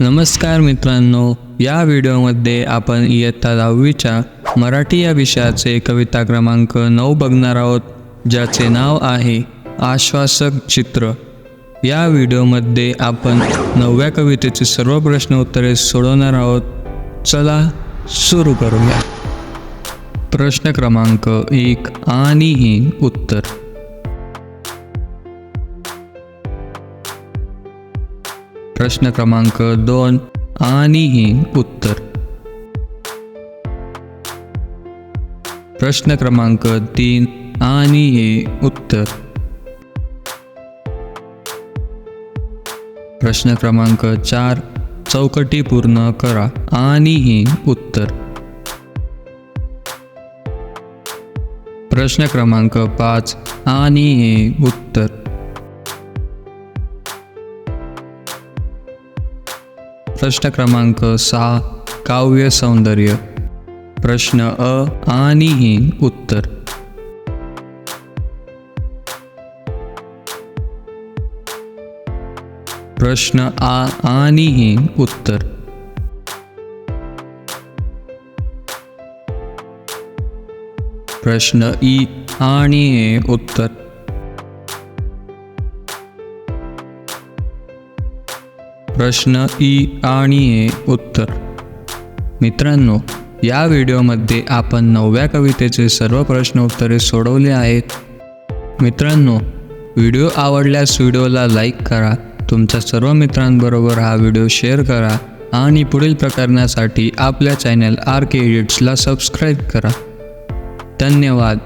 नमस्कार मित्रांनो या व्हिडिओमध्ये आपण इयत्ता दहावीच्या मराठी या विषयाचे कविता क्रमांक नऊ बघणार आहोत ज्याचे नाव आहे आश्वासक चित्र. या व्हिडिओमध्ये आपण नवव्या कवितेची सर्व प्रश्न उत्तरे सोडवणार आहोत. चला सुरू करूया. प्रश्न क्रमांक एक आणि ही उत्तर. प्रश्न क्रमांक दोन आणि ही उत्तर. प्रश्न क्रमांक तीन आणि हे उत्तर. प्रश्न क्रमांक चार चौकटी पूर्ण करा आणि ही उत्तर. प्रश्न क्रमांक पाच आणि हे उत्तर. प्रश्न क्रमांक सहा काव्य सौंदर्य. प्रश्न अ आणि ही उत्तर. प्रश्न आ आणि ही उत्तर. प्रश्न ई आणि हे उत्तर. प्रश्न ई आणि ए उत्तर. मित्रांनो या व्हिडिओमध्ये आपण नवव्या कवितेचे सर्व प्रश्न उत्तरे सोडवले आहेत. मित्रांनो व्हिडिओ आवडल्यास व्हिडिओला लाईक करा तुमच्या सर्व मित्रांबरोबर हा व्हिडिओ शेअर करा आणि पुढील प्रकरणासाठी आपल्या चॅनल आर के एडिट्सला सबस्क्राईब करा. धन्यवाद.